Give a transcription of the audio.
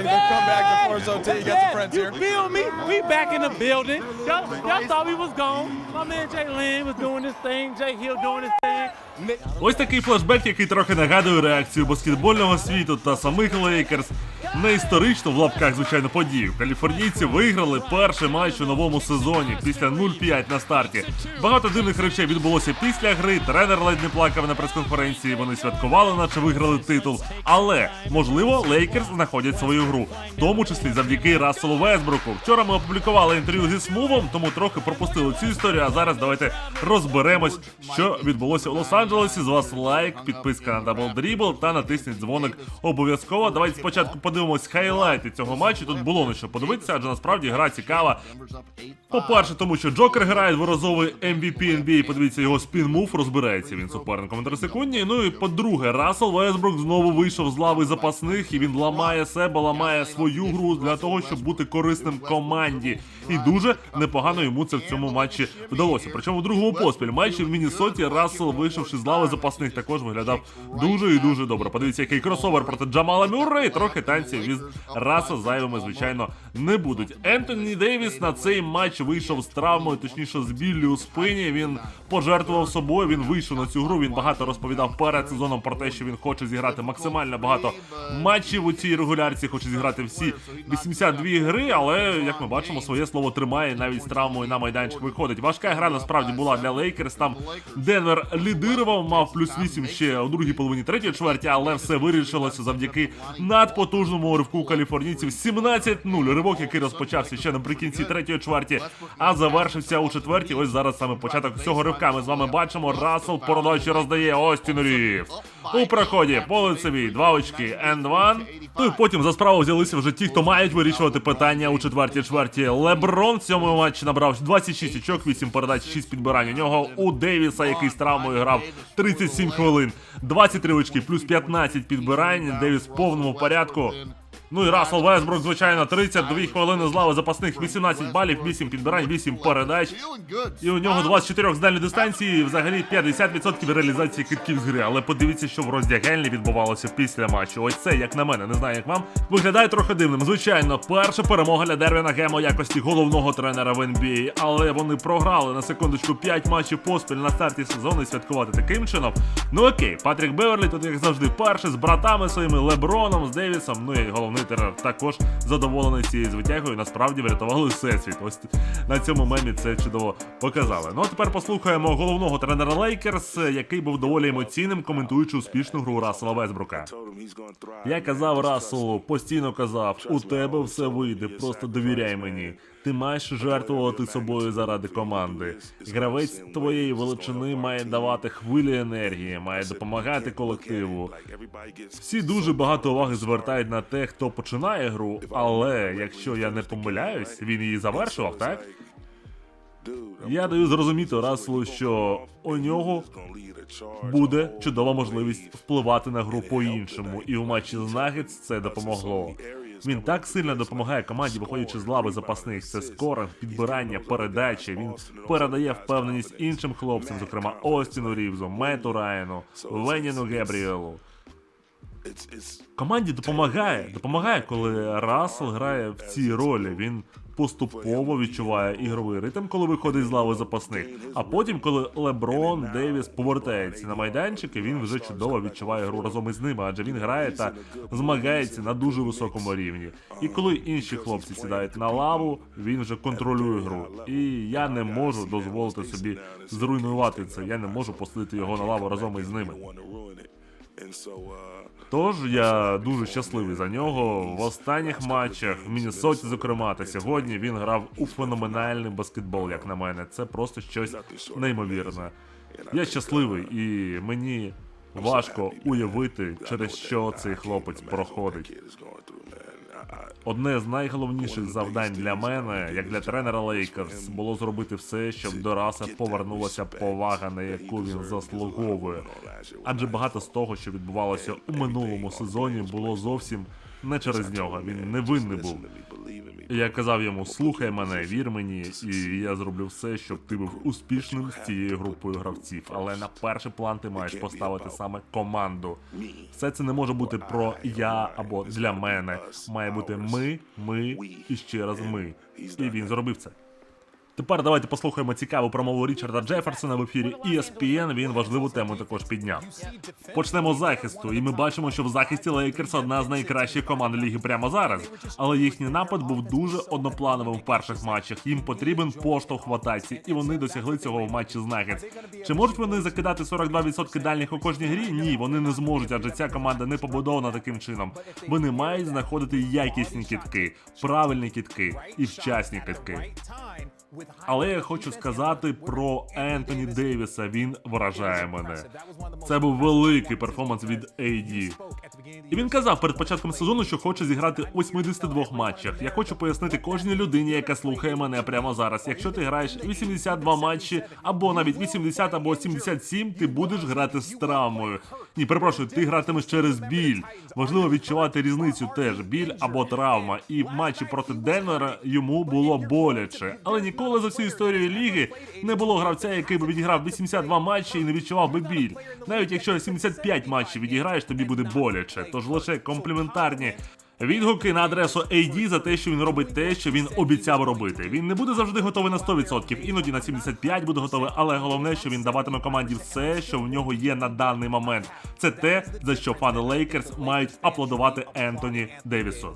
Come back to Force OT. You got some friends you here. feel me? We back in the building. Y'all, y'all thought we was gone. My man Jay Lynn was doing his thing. Jay Hill doing his thing. Ось такий флешбек, який трохи нагадує реакцію баскетбольного світу та самих Лейкерс на історичну в лапках, звичайно, подію. Каліфорнійці виграли перший матч у новому сезоні після 0-5 на старті. Багато дивних речей відбулося після гри. Тренер ледь не плакав на прес-конференції. Вони святкували, наче виграли титул. Але можливо, Лейкерс знаходять свою гру, в тому числі завдяки Расселу Весбруку. Вчора ми опублікували інтерв'ю зі Смувом, тому трохи пропустили цю історію. А зараз давайте розберемось, що відбулося у Лос-Анджелесі. З вас лайк, підписка на Double Dribble та натисніть дзвоник обов'язково. Давайте спочатку подивимось хайлайти цього матчу. Тут було на що подивитися, адже насправді гра цікава. По-перше, тому що Джокер грає дворазовий MVP NBA, подивіться його спін-мув, розбирається він суперником на 3 секунді. Ну і по-друге, Рассел Весбрук знову вийшов з лави запасних і він ламає себе, ламає свою гру для того, щоб бути корисним команді. І дуже непогано йому це в цьому матчі вдалося. Причому в другому поспіль матчі в Міннесоті Рассел, вийшовши з лави запасних, також виглядав дуже і дуже добре. Подивіться, який кросовер проти Джамала Мюррея. Трохи танців від Раса зайвими, звичайно, не будуть. Ентоні Дейвіс на цей матч вийшов з травмою, точніше з біллю у спині. Він пожертвував собою. Він вийшов на цю гру. Він багато розповідав перед сезоном про те, що він хоче зіграти максимально багато матчів у цій регулярці. Хоче зіграти всі 82 гри, але як ми бачимо, своє слово тримає. Навіть з травмою на майданчик виходить. Важка гра насправді була для Лейкерс. Там Денвер лідирував, мав плюс 8 ще у другій половині третьої чверті, але все вирішилося завдяки надпотужному ривку каліфорнійців 17-0. Ривок, який розпочався ще наприкінці третьої чверті, а завершився у четвертій. Ось зараз саме початок цього ривка. Ми з вами бачимо. Рассел передачі роздає Остін Рівс. У проході по лицевій два очки енд ван. Ну і потім за справу взялися вже ті, хто мають вирішувати питання у четвертій чверті. Леброн в цьому матчі набрав 26 очок, 8 передач, 6 підбирань. У нього у Девіса, який з травмою грав 37 хвилин, 23 очки, плюс 15 підбирань. Девіс в повному порядку. Ну і Рассел Весбрук, звичайно, 32 хвилини з лави запасних, 18 балів, 8 підбирань, 8 передач. І у нього 24 з дальньої дистанції, і взагалі 50% реалізації китків з гри. Але подивіться, що в роздягальні відбувалося після матчу. Ось це, як на мене, не знаю, як вам. Виглядає трохи дивним. Звичайно, перша перемога для Дервіна Гемо якості головного тренера в NBA. Але вони програли на секундочку 5 матчів поспіль на старті сезону і святкувати таким чином. Ну окей, Патрік Беверлі тут, як завжди, перший з братами своїми Леброном, з Девісом. Ну і головний тренер також задоволений цією звитягою. Насправді врятували всесвіт. Ось на цьому мемі це чудово показали. Ну а тепер послухаємо головного тренера Лейкерс, який був доволі емоційним, коментуючи успішну гру Расела Весбрука. Я казав Расу, постійно казав, у тебе все вийде, просто довіряй мені. Ти маєш жертвувати собою заради команди. Гравець твоєї величини має давати хвилі енергії, має допомагати колективу. Всі дуже багато уваги звертають на те, хто починає гру, але якщо я не помиляюсь, він її завершував, так? Я даю зрозуміти Расселу, що у нього буде чудова можливість впливати на гру по-іншому, і у матчі з Нагетс це допомогло. Він так сильно допомагає команді, виходячи з лави запасних. Це скоринг, підбирання, передачі. Він передає впевненість іншим хлопцям, зокрема Остіну Рівзу, Мету Райану, Леніну Гебріелу. Команді допомагає, допомагає, коли Рассел грає в цій ролі. Він поступово відчуває ігровий ритм, коли виходить з лави запасних. А потім, коли Леброн Девіс повертається на майданчики, він вже чудово відчуває гру разом із ними, адже він грає та змагається на дуже високому рівні. І коли інші хлопці сідають на лаву, він вже контролює гру. І я не можу дозволити собі зруйнувати це. Я не можу посадити його на лаву разом із ними. Тож я дуже щасливий за нього. В останніх матчах в Міннесоті, зокрема, та сьогодні він грав у феноменальний баскетбол, як на мене. Це просто щось неймовірне. Я щасливий і мені важко уявити, через що цей хлопець проходить. Одне з найголовніших завдань для мене, як для тренера Лейкерс, було зробити все, щоб до Раса повернулася повага, на яку він заслуговує. Адже багато з того, що відбувалося у минулому сезоні, було зовсім не через нього. Він не винний був. Я казав йому, слухай мене, вір мені, і я зроблю все, щоб ти був успішним з цією групою гравців. Але на перший план ти маєш поставити саме команду. Все це не може бути про я або для мене. Має бути ми, ми і ще раз ми. І він зробив це. Тепер давайте послухаємо цікаву промову Річарда Джеферсона в ефірі ESPN. Він важливу тему також підняв. Почнемо з захисту, і ми бачимо, що в захисті Лейкерс одна з найкращих команд ліги прямо зараз. Але їхній напад був дуже одноплановим в перших матчах. Їм потрібен поштовх в атаці, і вони досягли цього в матчі з Нагетс. Чи можуть вони закидати 42% дальніх у кожній грі? Ні, вони не зможуть, адже ця команда не побудована таким чином. Вони мають знаходити якісні кітки, правильні кітки і вчасні кітки. Але я хочу сказати про Ентоні Дейвіса. Він вражає мене. Це був великий перформанс від AD. І він казав перед початком сезону, що хоче зіграти у 82 матчах. Я хочу пояснити кожній людині, яка слухає мене прямо зараз. Якщо ти граєш 82 матчі, або навіть 80 або 77, ти будеш грати з травмою. Ні, перепрошую, ти гратимеш через біль. Важливо відчувати різницю теж біль або травма. І в матчі проти Денвера йому було боляче. Але ніколи за всю історію ліги не було гравця, який би відіграв 82 матчі і не відчував би біль. Навіть якщо 75 матчів відіграєш, тобі буде боляче. Тож лише компліментарні. Відгуки на адресу AD за те, що він робить те, що він обіцяв робити. Він не буде завжди готовий на 100%, іноді на 75 буде готовий, але головне, що він даватиме команді все, що в нього є на даний момент. Це те, за що фани Лейкерс мають аплодувати Ентоні Девісу.